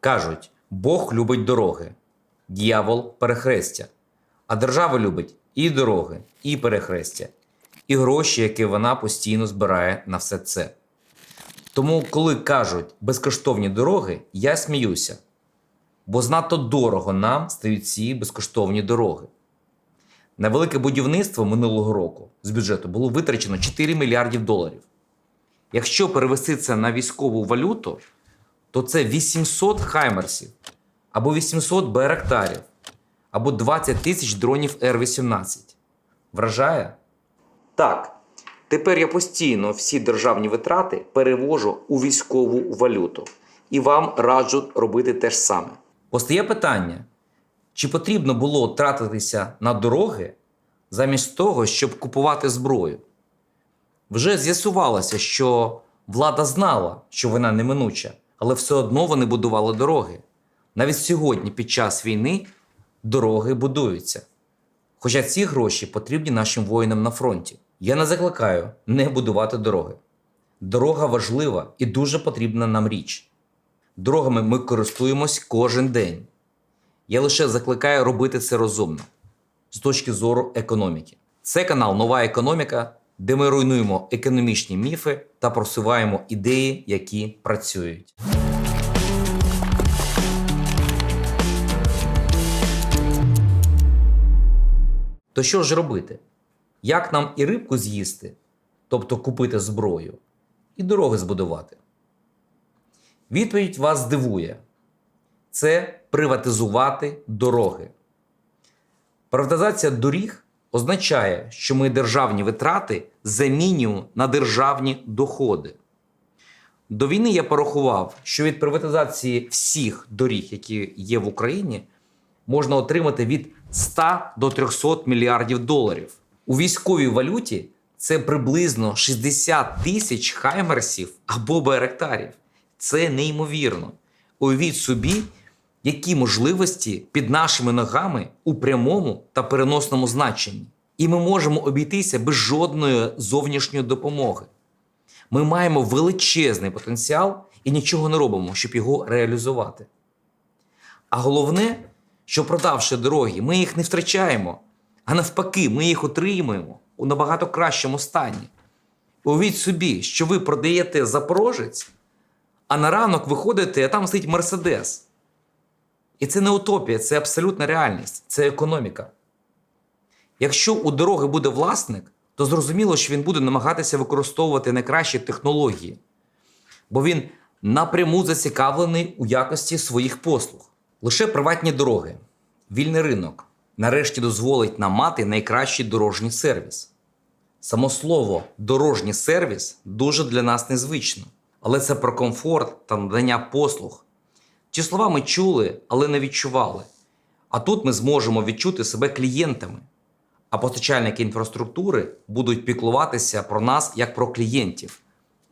Кажуть, Бог любить дороги, дьявол перехрестя, а держава любить і дороги, і перехрестя, і гроші, які вона постійно збирає на все це. Тому, коли кажуть безкоштовні дороги, я сміюся, бо знато дорого нам стають ці безкоштовні дороги. На велике будівництво минулого року з бюджету було витрачено 4 мільярдів доларів. Якщо перевести це на військову валюту, то це 800 хаймерсів, або 800 байрактарів, або 20 тисяч дронів Р-18. Вражає? Так. Тепер я постійно всі державні витрати перевожу у військову валюту. І вам раджу робити те ж саме. Постає питання: чи потрібно було тратитися на дороги замість того, щоб купувати зброю? Вже з'ясувалося, що влада знала, що вона неминуча, але все одно вони будували дороги. Навіть сьогодні, під час війни, дороги будуються. Хоча ці гроші потрібні нашим воїнам на фронті. Я не закликаю не будувати дороги. Дорога важлива і дуже потрібна нам річ. Дорогами ми користуємось кожен день. Я лише закликаю робити це розумно з точки зору економіки. Це канал Нова економіка, де ми руйнуємо економічні міфи та просуваємо ідеї, які працюють. То що ж робити? Як нам і рибку з'їсти, тобто купити зброю, і дороги збудувати? Відповідь вас здивує: це приватизувати дороги. Приватизація доріг означає, що ми державні витрати замінюємо на державні доходи. До війни я порахував, що від приватизації всіх доріг, які є в Україні, можна отримати від 100 до 300 мільярдів доларів. У військовій валюті це приблизно 60 тисяч хаймерсів або байректарів. Це неймовірно. Уявіть собі, які можливості під нашими ногами у прямому та переносному значенні. І ми можемо обійтися без жодної зовнішньої допомоги. Ми маємо величезний потенціал і нічого не робимо, щоб його реалізувати. А головне, що продавши дороги, ми їх не втрачаємо, а навпаки, ми їх отримуємо у набагато кращому стані. Уявіть собі, що ви продаєте Запорожець, а на ранок виходите, а там стоїть Мерседес. І це не утопія, це абсолютна реальність, це економіка. Якщо у дороги буде власник, то зрозуміло, що він буде намагатися використовувати найкращі технології, бо він напряму зацікавлений у якості своїх послуг. Лише приватні дороги, вільний ринок нарешті дозволить нам мати найкращий дорожній сервіс. Само слово дорожній сервіс дуже для нас незвично, але це про комфорт та надання послуг. Ці слова ми чули, але не відчували. А тут ми зможемо відчути себе клієнтами. А постачальники інфраструктури будуть піклуватися про нас як про клієнтів,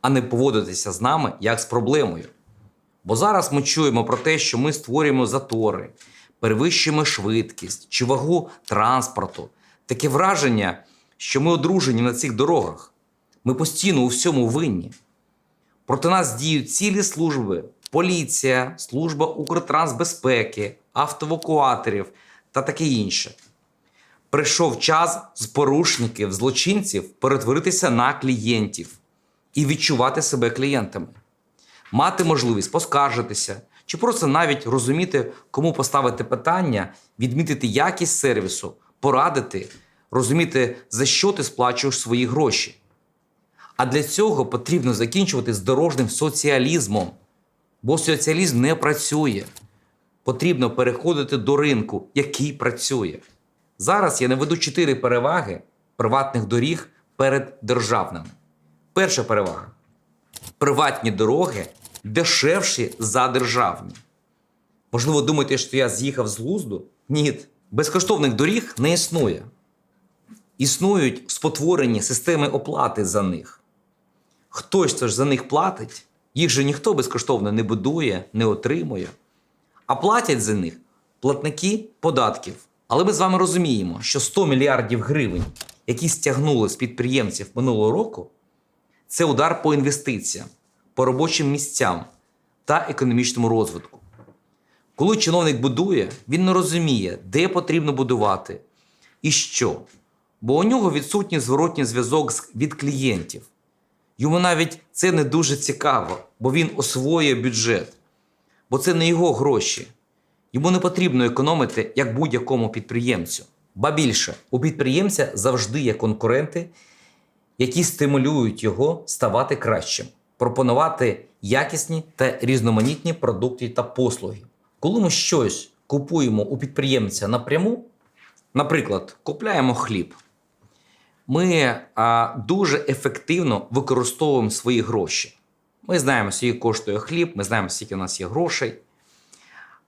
а не поводитися з нами як з проблемою. Бо зараз ми чуємо про те, що ми створюємо затори, перевищуємо швидкість чи вагу транспорту. Таке враження, що ми одружені на цих дорогах. Ми постійно у всьому винні. Проти нас діють цілі служби: поліція, служба Укртрансбезпеки, автоевакуаторів та таке інше. Прийшов час з порушників, злочинців перетворитися на клієнтів і відчувати себе клієнтами, мати можливість поскаржитися чи просто навіть розуміти, кому поставити питання, відмітити якість сервісу, порадити, розуміти, за що ти сплачуєш свої гроші. А для цього потрібно закінчувати з дорожним соціалізмом, бо соціалізм не працює. Потрібно переходити до ринку, який працює. Зараз я наведу чотири переваги приватних доріг перед державними. Перша перевага: приватні дороги дешевші за державні. Можливо, думаєте, що я з'їхав з глузду? Ні. Безкоштовних доріг не існує. Існують спотворені системи оплати за них. Хтось ж за них платить, їх же ніхто безкоштовно не будує, не отримує. А платять за них платники податків. Але ми з вами розуміємо, що 100 мільярдів гривень, які стягнули з підприємців минулого року, це удар по інвестиціям, по робочим місцям та економічному розвитку. Коли чиновник будує, він не розуміє, де потрібно будувати і що. Бо у нього відсутній зворотній зв'язок від клієнтів. Йому навіть це не дуже цікаво, бо він освоює бюджет, бо це не його гроші. Йому не потрібно економити як будь-якому підприємцю. Ба більше, у підприємця завжди є конкуренти, які стимулюють його ставати кращим, пропонувати якісні та різноманітні продукти та послуги. Коли ми щось купуємо у підприємця напряму, наприклад, купляємо хліб, ми а, дуже ефективно використовуємо свої гроші. Ми знаємо, скільки коштує хліб, ми знаємо, скільки у нас є грошей.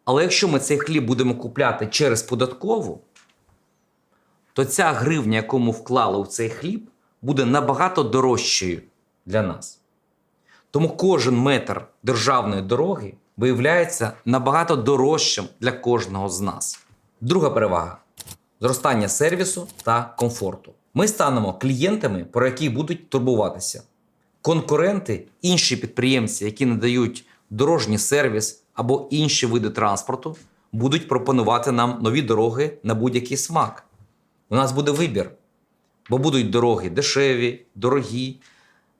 Але якщо ми цей хліб будемо купляти через податкову, то ця гривня, яку ми вклали в цей хліб, буде набагато дорожчою для нас. Тому кожен метр державної дороги виявляється набагато дорожчим для кожного з нас. Друга перевага зростання сервісу та комфорту. Ми станемо клієнтами, про яких будуть турбуватися. Конкуренти, інші підприємці, які надають дорожній сервіс або інші види транспорту, будуть пропонувати нам нові дороги на будь-який смак. У нас буде вибір, бо будуть дороги дешеві, дорогі,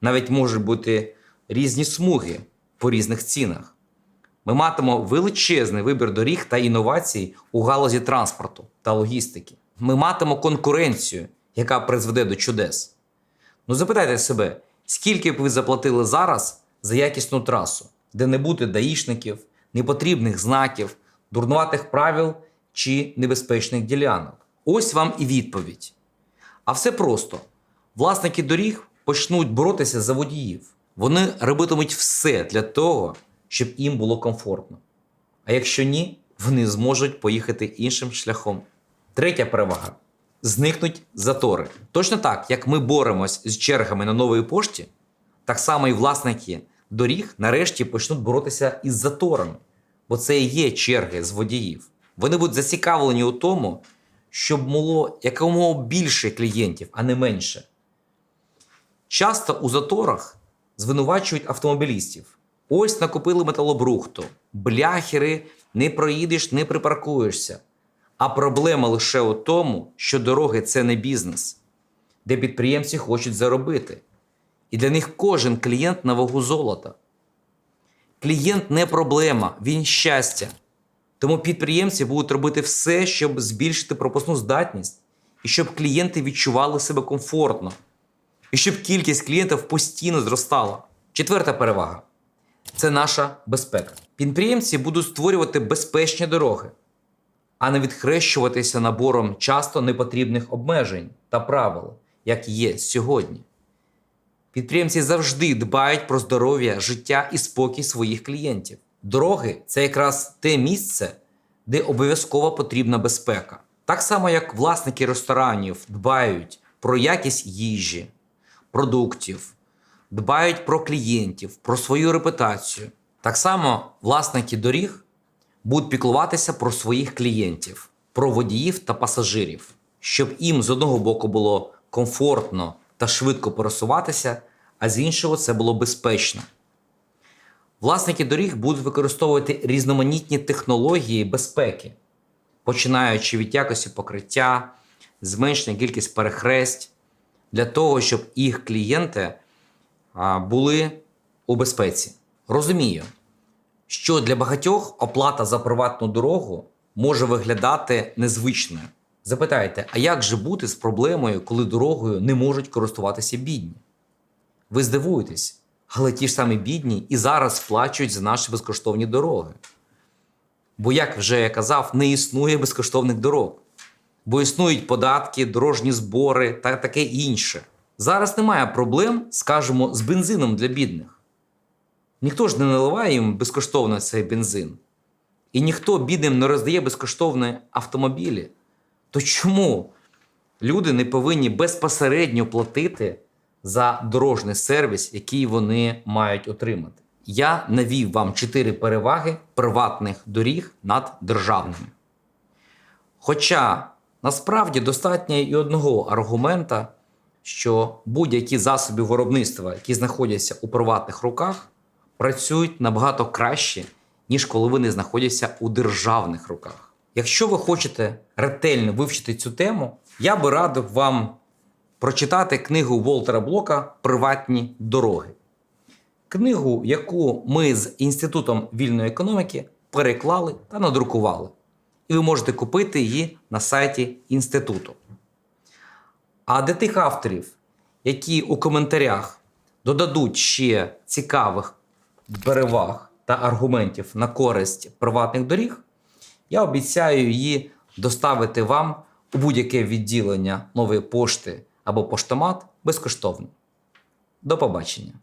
навіть можуть бути різні смуги по різних цінах. Ми матимемо величезний вибір доріг та інновацій у галузі транспорту та логістики. Ми матимемо конкуренцію, яка призведе до чудес. Ну запитайте себе, скільки б ви заплатили зараз за якісну трасу, де не буде даїшників, непотрібних знаків, дурнуватих правил чи небезпечних ділянок? Ось вам і відповідь. А все просто: власники доріг почнуть боротися за водіїв. Вони робитимуть все для того, щоб їм було комфортно. А якщо ні, вони зможуть поїхати іншим шляхом. Третя перевага зникнуть затори. Точно так, як ми боремось з чергами на новій пошті, так само і власники доріг нарешті почнуть боротися із заторами, бо це і є черги з водіїв. Вони будуть зацікавлені у тому, щоб було якомога більше клієнтів, а не менше. Часто у заторах звинувачують автомобілістів. Ось накупили металобрухту, бляхери, не проїдеш, не припаркуєшся. А проблема лише у тому, що дороги це не бізнес, де підприємці хочуть заробити. І для них кожен клієнт на вагу золота. Клієнт не проблема, він щастя. Тому підприємці будуть робити все, щоб збільшити пропускну здатність, і щоб клієнти відчували себе комфортно, і щоб кількість клієнтів постійно зростала. Четверта перевага це наша безпека. Підприємці будуть створювати безпечні дороги, а не відхрещуватися набором часто непотрібних обмежень та правил, як є сьогодні. Підприємці завжди дбають про здоров'я, життя і спокій своїх клієнтів. Дороги це якраз те місце, де обов'язково потрібна безпека. Так само, як власники ресторанів дбають про якість їжі, продуктів, дбають про клієнтів, про свою репутацію. Так само власники доріг будуть піклуватися про своїх клієнтів, про водіїв та пасажирів, щоб їм з одного боку було комфортно та швидко пересуватися, а з іншого це було безпечно. Власники доріг будуть використовувати різноманітні технології безпеки, починаючи від якості покриття, зменшення кількість перехресть, для того, щоб їх клієнти були у безпеці. Розумію, що для багатьох оплата за приватну дорогу може виглядати незвичною. Запитайте, а як же бути з проблемою, коли дорогою не можуть користуватися бідні? Ви здивуєтесь, але ті ж самі бідні і зараз сплачують за наші безкоштовні дороги. Бо, як вже я казав, не існує безкоштовних дорог, бо існують податки, дорожні збори та таке інше. Зараз немає проблем, скажімо, з бензином для бідних. Ніхто ж не наливає їм безкоштовно цей бензин. І ніхто бідним не роздає безкоштовні автомобілі. То чому люди не повинні безпосередньо платити за дорожній сервіс, який вони мають отримати? Я навів вам чотири переваги приватних доріг над державними. Хоча насправді достатньо і одного аргумента, що будь-які засоби виробництва, які знаходяться у приватних руках, працюють набагато краще, ніж коли вони знаходяться у державних руках. Якщо ви хочете ретельно вивчити цю тему, я би радив вам прочитати книгу Волтера Блока Приватні дороги. Книгу, яку ми з Інститутом вільної економіки переклали та надрукували. І ви можете купити її на сайті інституту. А для тих авторів, які у коментарях додадуть ще цікавих переваг та аргументів на користь приватних доріг, я обіцяю її доставити вам у будь-яке відділення нової пошти або поштомат безкоштовно. До побачення!